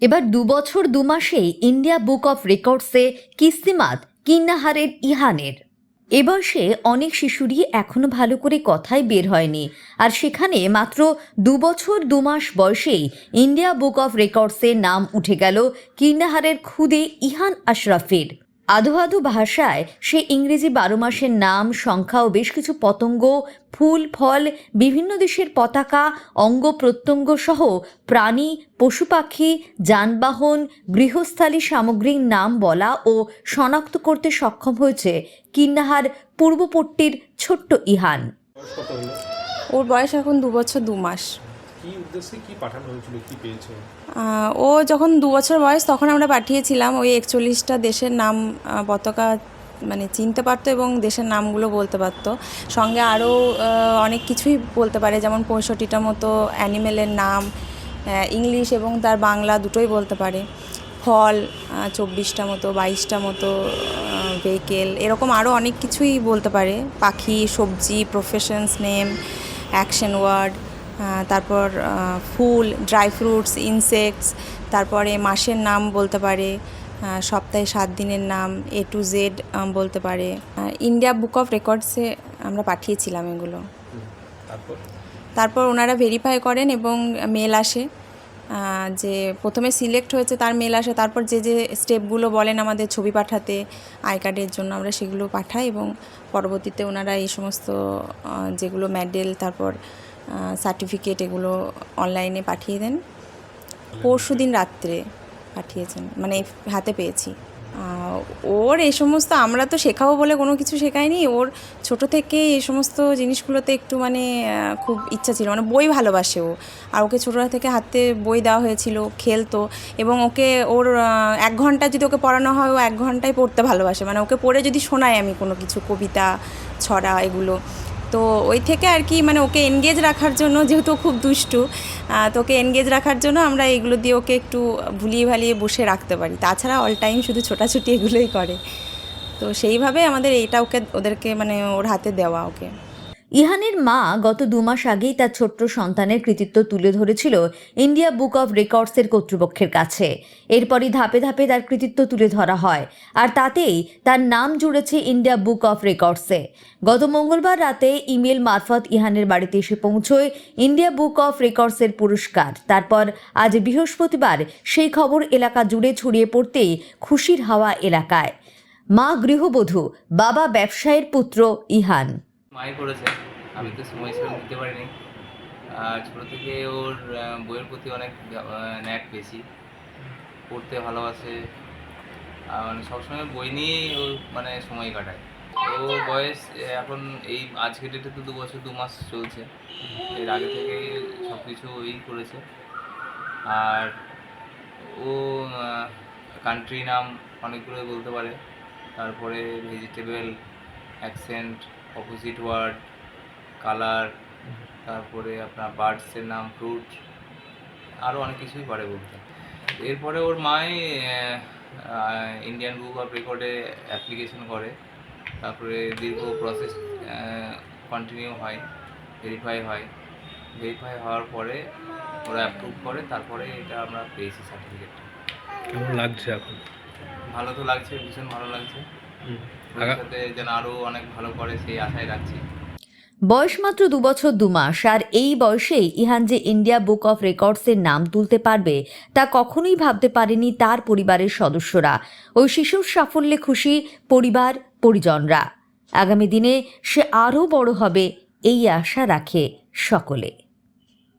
এবার দু বছর, দু মাসে ইন্ডিয়া বুক অফ রেকর্ডসে কিস্তিমাত কিন্নাহারের ইহানের। এ বয়সে অনেক শিশুরই এখনও ভালো করে কথাই বের হয়নি। আর সেখানে মাত্র দু বছর, দু মাস বয়সেই ইন্ডিয়া বুক অফ রেকর্ডসের নাম উঠে গেল কিন্নাহারের খুদে ইহান আশরাফের। আধো আধো ভাষায় সে ইংরেজি বারো মাসের নাম সংখ্যা ও বেশ কিছু পতঙ্গ ফুল ফল বিভিন্ন দেশের পতাকা অঙ্গ প্রত্যঙ্গ সহ প্রাণী পশু পাখি যানবাহন গৃহস্থালী সামগ্রীর নাম বলা ও শনাক্ত করতে সক্ষম হয়েছে কিন্নাহার পূর্বপট্টির ছোট্ট ইহান। ওর বয়স এখন দু বছর দু মাস। কি উদ্দেশ্যে কি পাঠানো হয়েছিল কি পেয়েছে? ও যখন দু বছর বয়স, তখন আমরা পাঠিয়েছিলাম ওই একচল্লিশটা দেশের নাম পতাকা মানে চিনতে পারতো এবং দেশের নামগুলো বলতে পারতো। সঙ্গে আরও অনেক কিছুই বলতে পারে, যেমন পঁয়ষট্টিটা মতো অ্যানিমেলের নাম ইংলিশ এবং তার বাংলা দুটোই বলতে পারে। ফল চব্বিশটা মতো বাইশটা মতো ভেহিকেল, এরকম আরও অনেক কিছুই বলতে পারে। পাখি, সবজি প্রফেশনস নেম অ্যাকশন ওয়ার্ড তারপর ফুল ড্রাই ফ্রুটস ইনসেক্টস তারপরে মাসের নাম বলতে পারে সপ্তাহে সাত দিনের নাম এ টু জেড বলতে পারে। ইন্ডিয়া বুক অফ রেকর্ডসে আমরা পাঠিয়েছিলাম এগুলো। তারপর? ওনারা ভেরিফাই করেন এবং মেল আসে যে প্রথমে সিলেক্ট হয়েছে তার মেল আসে তারপর যে যে স্টেপগুলো বলেন আমাদের ছবি পাঠাতে আই কার্ডের জন্য আমরা সেগুলো পাঠাই এবং পরবর্তীতে ওনারা এই সমস্ত যেগুলো মেডেল তারপর সার্টিফিকেট এগুলো অনলাইনে পাঠিয়ে দেন। পরশু দিন রাত্রে পাঠিয়েছেন মানে হাতে পেয়েছি। ওর এই সমস্ত আমরা তো শেখাবো বলে কোনো কিছু শেখায়নি ওর ছোট থেকে এই সমস্ত জিনিসগুলোতে একটু মানে খুব ইচ্ছা ছিল। মানে বই ভালোবাসে ও। আর ওকে ছোটোবেলা থেকে হাতে বই দেওয়া হয়েছিল খেলতো। এবং ওকে ওর এক ঘণ্টা যদি ওকে পড়ানো হয়, ও এক ঘন্টায় পড়তে ভালোবাসে। মানে ওকে পড়ে যদি শোনাই আমি কোনো কিছু, কবিতা, ছড়া, এগুলো। তো ওই থেকে আর কি মানে ওকে এনগেজ রাখার জন্য যেহেতু খুব দুষ্টু তো ওকে এনগেজ রাখার জন্য আমরা এগুলো দিয়ে ওকে একটু ভুলিয়ে ভালিয়ে বসে রাখতে পারি। তাছাড়া অল টাইম শুধু ছোটাছুটি এগুলোই করে। তো সেইভাবে আমাদের এইটা ওকে, ওদেরকে মানে ওর হাতে দেওয়া ওকে। ইহানের মা গত দু মাস আগেই তার ছোট্ট সন্তানের কৃতিত্ব তুলে ধরেছিল ইন্ডিয়া বুক অফ রেকর্ডসের কর্তৃপক্ষের কাছে। এরপরই ধাপে ধাপে তার কৃতিত্ব তুলে ধরা হয় আর তাতেই তার নাম জুড়েছে ইন্ডিয়া বুক অফ রেকর্ডসে। গত মঙ্গলবার রাতে ইমেল মারফত ইহানের বাড়িতে এসে পৌঁছয় ইন্ডিয়া বুক অফ রেকর্ডসের পুরস্কার। তারপর আজ বৃহস্পতিবার সেই খবর এলাকা জুড়ে ছড়িয়ে পড়তেই খুশির হাওয়া এলাকায়। মা গৃহবধূ, বাবা ব্যবসায়ের পুত্র ইহান। মাই করেছে। আমি তো সময় হিসেবে দিতে পারিনি। আর ছোটো থেকে ওর বইয়ের প্রতি অনেক ন্যাক বেশি। পড়তে ভালোবাসে। মানে সবসময় বই নিয়েই ও মানে সময় কাটায়। ওর বয়স এখন এই আজকে ডেটে তো দু বছর, দু মাস চলছে। এর আগে থেকে সব কিছু ওই করেছে। আর ও কান্ট্রি নাম অনেকগুলো বলতে পারে। তারপরে vegetable accent opposite word colour তারপরে আপনার বার্ডসের নাম ফ্রুট আরও অনেক কিছুই পারে বলতে। এরপরে ওর মাই ইন্ডিয়ান বুক অফ রেকর্ডে অ্যাপ্লিকেশন করে। তারপরে দীর্ঘ প্রসেস কন্টিনিউ হয় ভেরিফাই হয়। ভেরিফাই হওয়ার পরে ওরা অ্যাপ্রুভ করে তারপরে এটা আমরা পেয়েছি সার্টিফিকেটটা কেমন লাগছে এখন? ভালো তো লাগছে ভীষণ ভালো লাগছে। ভবিষ্যতে যেন আরও অনেক ভালো করে সেই আশায় রাখছি। বয়স মাত্র দু বছর দু মাস আর এই বয়সেই ইহান যে ইন্ডিয়া বুক অফ রেকর্ডসের নাম তুলতে পারবে তা কখনোই ভাবতে পারেনি তার পরিবারের সদস্যরা। ওই শিশুর সাফল্যে খুশি পরিবার পরিজনরা। আগামী দিনে সে আরও বড় হবে এই আশা রাখে সকলে।